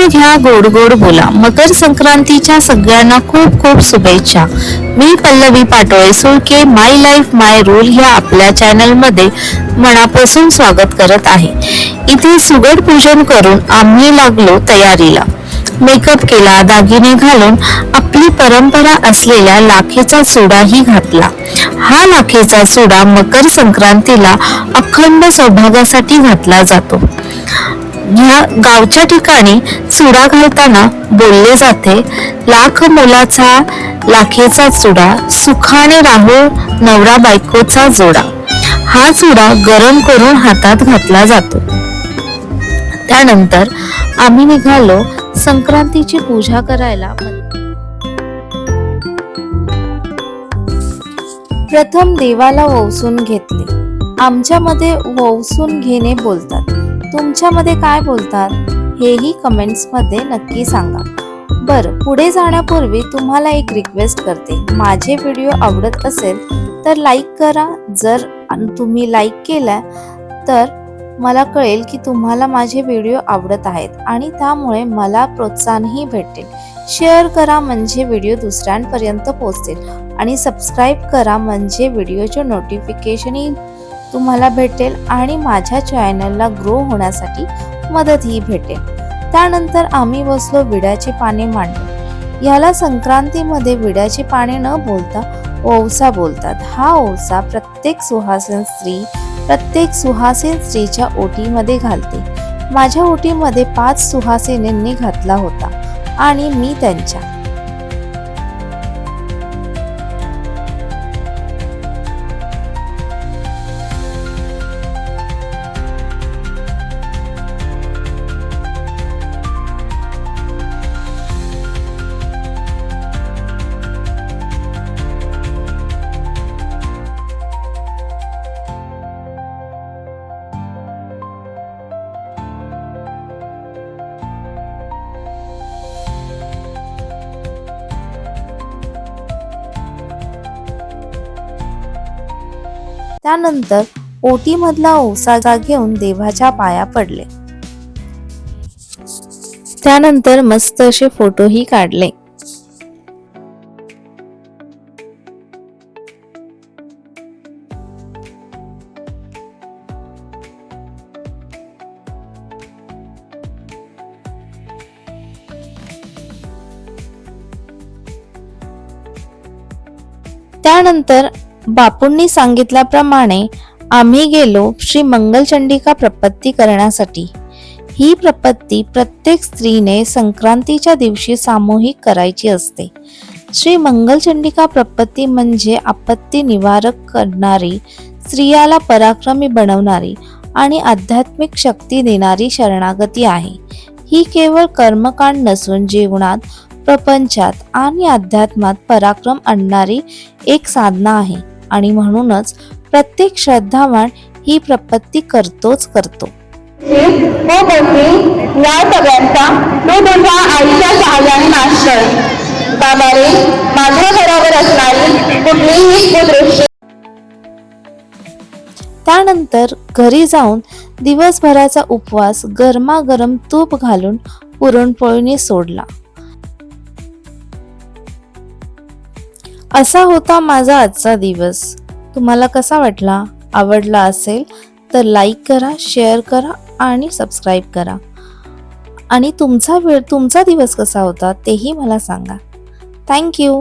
तिळगुळ घ्या गोड गोड बोला. मकर संक्रांतीच्या सगळ्यांना खूप खूप शुभेच्छा. मी Pallavi Patole Sulke my life my rule ह्या आपल्या चॅनलमध्ये मनापासून स्वागत करत आहे. इथे सुगड पूजन करून आम्ही लागलो तयारीला. मेकअप केला दागिने घालून आपली परंपरा असलेल्या लाखेचा सोडाही घातला. हा लाखेचा सोडा मकर संक्रांतीला अखंड सौभाग्यासाठी घातला जातो. ह्या गावच्या ठिकाणी चुडा घालताना बोलले जाते लाख मोलाचा लाखेचा चुडा सुखाने राहो नवरा बायकोचा जोडा. हा चुडा गरम करून हातात घातला जातो. त्यानंतर आम्ही निघालो संक्रांतीची पूजा करायला. प्रथम देवाला ववसून घेतले. आमच्यामध्ये ववसून घेणे बोलतात. तुमच्यामध्ये काय बोलतात हेही कमेंट्समध्ये नक्की सांगा. बरं पुढे जाण्यापूर्वी तुम्हाला एक रिक्वेस्ट करते. माझे व्हिडिओ आवडत असेल तर लाईक करा. जर तुम्ही लाईक केला तर मला कळेल की तुम्हाला माझे व्हिडिओ आवडत आहेत आणि त्यामुळे मला प्रोत्साहनही भेटेल शेअर करा म्हणजे व्हिडिओ दुसऱ्यांपर्यंत पोहोचेल आणि सबस्क्राईब करा म्हणजे व्हिडिओचे नोटिफिकेशनही तुम्हाला भेटेल आणि माझ्या चॅनलला ग्रो होण्यासाठी मदतही भेटेल. त्यानंतर आम्ही बसलो विड्याचे पाने मांडले याला संक्रांतीमध्ये विड्याचे पाने न बोलता ओवसा बोलतात. हा ओवसा प्रत्येक सुहासन स्त्री प्रत्येक सुहासीन स्त्रीच्या ओटीमध्ये घालते. माझ्या ओटीमध्ये पाच सुहासिनींनी घातला होता आणि मी त्यांच्या. त्यानंतर ओटीमधला ओसागा घेऊन देवाच्या पाया पडले. त्यानंतर मस्त असे फोटोही काढले. त्यानंतर बापूंनी सांगितल्याप्रमाणे आम्ही गेलो श्री मंगलचंडिका प्रपत्ती करण्यासाठी. ही प्रपत्ती प्रत्येक स्त्रीने संक्रांतीच्या दिवशी सामूहिक करायची असते. श्री मंगलचंडिका प्रपत्ती म्हणजे आपत्ती निवारक करणारी स्त्रियाला पराक्रमी बनवणारी आणि आध्यात्मिक शक्ती देणारी शरणागती आहे. ही केवळ कर्मकांड नसून जीवनात प्रपंचात आणि अध्यात्मात पराक्रम आणणारी एक साधना आहे. आणि म्हणूनच प्रत्येक श्रद्धावान ही प्रपत्ती करतोच करतो. हो या सगळ्यांचा तू तुझ्या आईच्या सहाय्याने नाश कर बाबा रे माझ्या घरावर असणारी कुठलीही कुदृष्टी त्यानंतर घरी जाऊन दिवसभराचा उपवास गरमागरम तूप घालून पुरणपोळीने सोडला. असा होता माझा आजचा दिवस. तुम्हाला कसा वाटला? आवडला असेल तर लाईक करा शेअर करा आणि सबस्क्राईब करा. आणि तुमचा वेळ तुमचा दिवस कसा होता तेही मला सांगा. थँक्यू